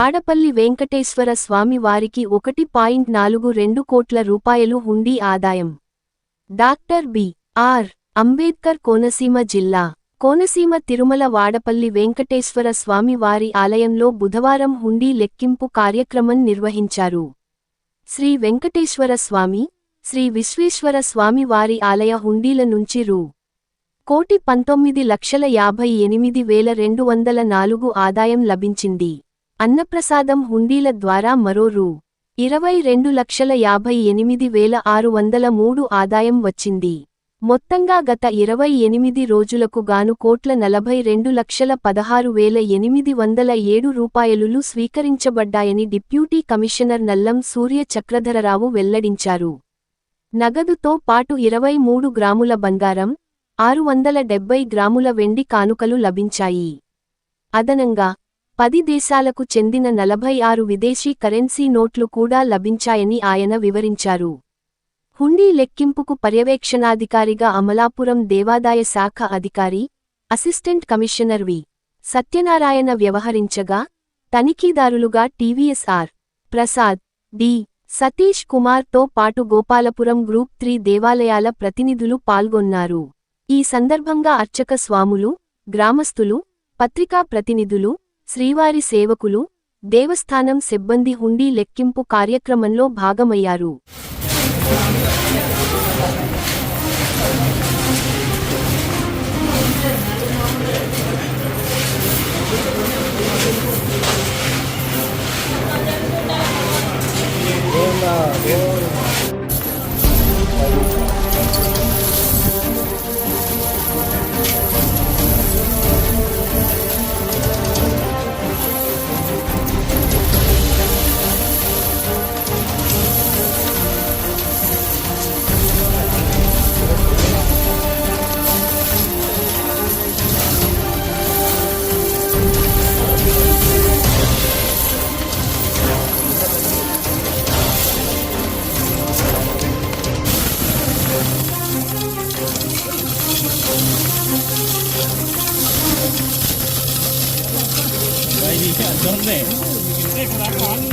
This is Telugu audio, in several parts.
వాడపల్లి వెంకటేశ్వర స్వామి వారికి ఒకటి పాయింట్ నాలుగు రెండు కోట్ల రూపాయలు హుండీ ఆదాయం. Doctor B. R. Ambedkar Konaseema జిల్లా. కోనసీమ తిరుమల వాడపల్లి వెంకటేశ్వర స్వామి వారి ఆలయంలో బుధవారం హుండీ లెక్కింపు కార్యక్రమం నిర్వహించారు. శ్రీ వెంకటేశ్వర స్వామి శ్రీ విశ్వేశ్వర స్వామి వారి ఆలయ హుండీల నుంచి రూ. కోటి పంతొమ్మిది లక్షల యాభై ఎనిమిది వేల రెండు వందల నాలుగు ఆదాయం లభించింది. అన్నప్రసాదం హుండీల ద్వారా మరో రూ. ఇరవై రెండు లక్షల యాభై ఎనిమిది వేల ఆరు వందల మూడు ఆదాయం వచ్చింది. మొత్తంగా గత ఇరవై ఎనిమిది రోజులకు గాను కోట్ల నలభై రెండు లక్షల పదహారు వేల ఎనిమిది వందల ఏడు రూపాయలులు స్వీకరించబడ్డాయని డిప్యూటీ కమిషనర్ నల్లం సూర్య చక్రధరరావు వెల్లడించారు. నగదుతో పాటు ఇరవై మూడు గ్రాముల బంగారం ఆరు వందల డెబ్బై గ్రాముల వెండి కానుకలు లభించాయి. అదనంగా పది దేశాలకు చెందిన నలభై ఆరు విదేశీ కరెన్సీ నోట్లు కూడా లభించాయని ఆయన వివరించారు. హుండీ లెక్కింపుకు పర్యవేక్షణాధికారిగా అమలాపురం దేవాదాయ శాఖ అధికారి అసిస్టెంట్ కమిషనర్ వి. సత్యనారాయణ వ్యవహరించగా తనిఖీదారులుగా టీవీఎస్ఆర్ ప్రసాద్ డి. సతీష్ కుమార్తో పాటు గోపాలపురం గ్రూప్ త్రీ దేవాలయాల ప్రతినిధులు పాల్గొన్నారు. ఈ సందర్భంగా అర్చక స్వాములు గ్రామస్తులు పత్రికా ప్రతినిధులు శ్రీవారి సేవకులు దేవస్థానం సిబ్బంది హుండీ లెక్కింపు కార్యక్రమంలో భాగమయ్యారు. เลยเลขธนาคารนี่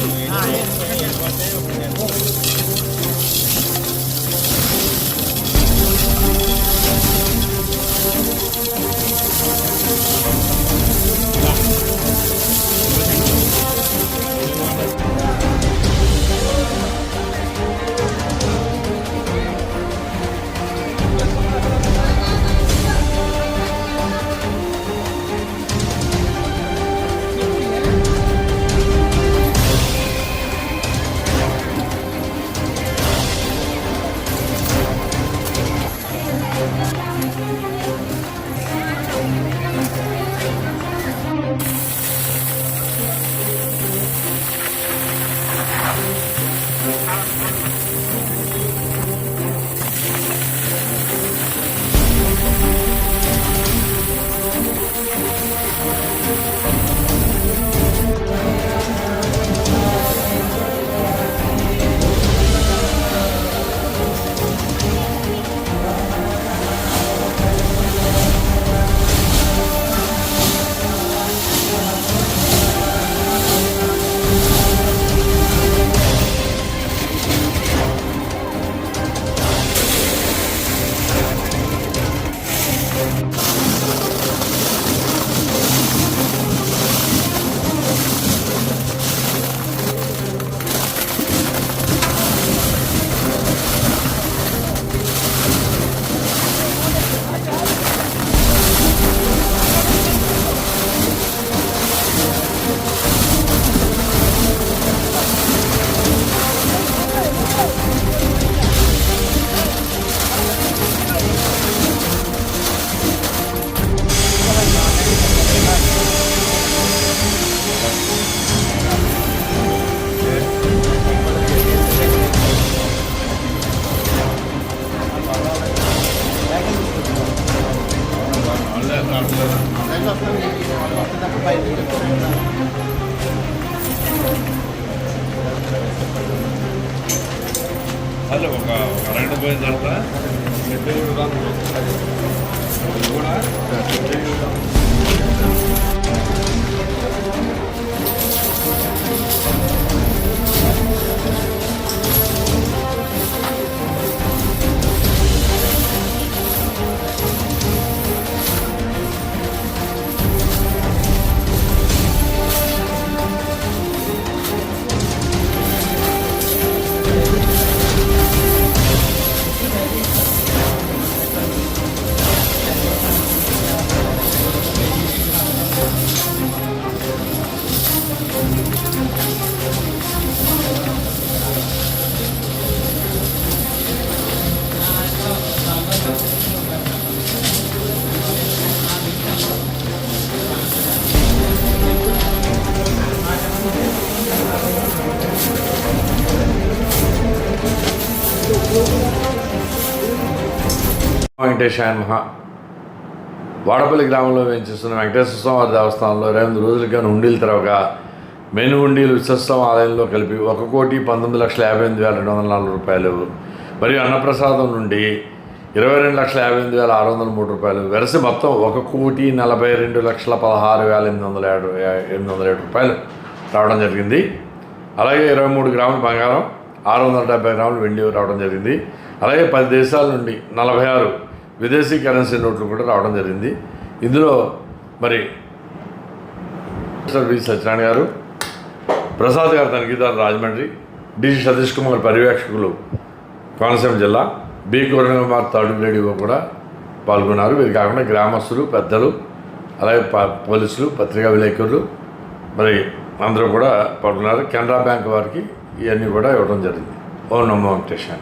అలా ఒక అరగంట పోయిన తర్వాత కూడా వెంకటేశాయ మహా. వాడపల్లి గ్రామంలో వేయించేస్తున్న వెంకటేశ్వర స్వామి దేవస్థానంలో దేవస్థానంలో ఎనిమిది రోజులుగా హుండీలు తెరవగా మెను హుండీలు విశ్వస్వామి ఆలయంలో కలిపి ఒక కోటి పంతొమ్మిది లక్షల యాభై ఎనిమిది వేల రెండు వందల నాలుగు రూపాయలు మరియు అన్నప్రసాదం నుండి ఇరవై రెండు లక్షల యాభై ఎనిమిది వేల ఆరు వందల మూడు రూపాయలు వెరసి మొత్తం ఒక కోటి నలభై రెండు లక్షల పదహారు వేల ఎనిమిది వందల ఏడు ఎనిమిది వందల ఏడు రూపాయలు రావడం జరిగింది. అలాగే ఇరవై మూడు గ్రాముల బంగారం ఆరు వందల డెబ్బై గ్రాములు వెండి రావడం జరిగింది. అలాగే పది దేశాల నుండి నలభై ఆరు విదేశీ కరెన్సీ నోట్లు కూడా రావడం జరిగింది. ఇందులో మరి వి సత్యనారాయణ గారు ప్రసాద్ గారు తనిఖీదారు రాజమండ్రి డి సతీష్ కుమార్ పర్యవేక్షకులు కోనసీమ జిల్లా B Kiran Kumar third grade కూడా పాల్గొన్నారు. వీరు కాకుండా గ్రామస్తులు పెద్దలు అలాగే పోలీసులు పత్రికా విలేకరులు మరి అందరూ కూడా పాల్గొన్నారు. కెనరా బ్యాంక్ వారికి ఇవన్నీ కూడా ఇవ్వడం జరిగింది. ఓ నమో వెంకటేశ్వర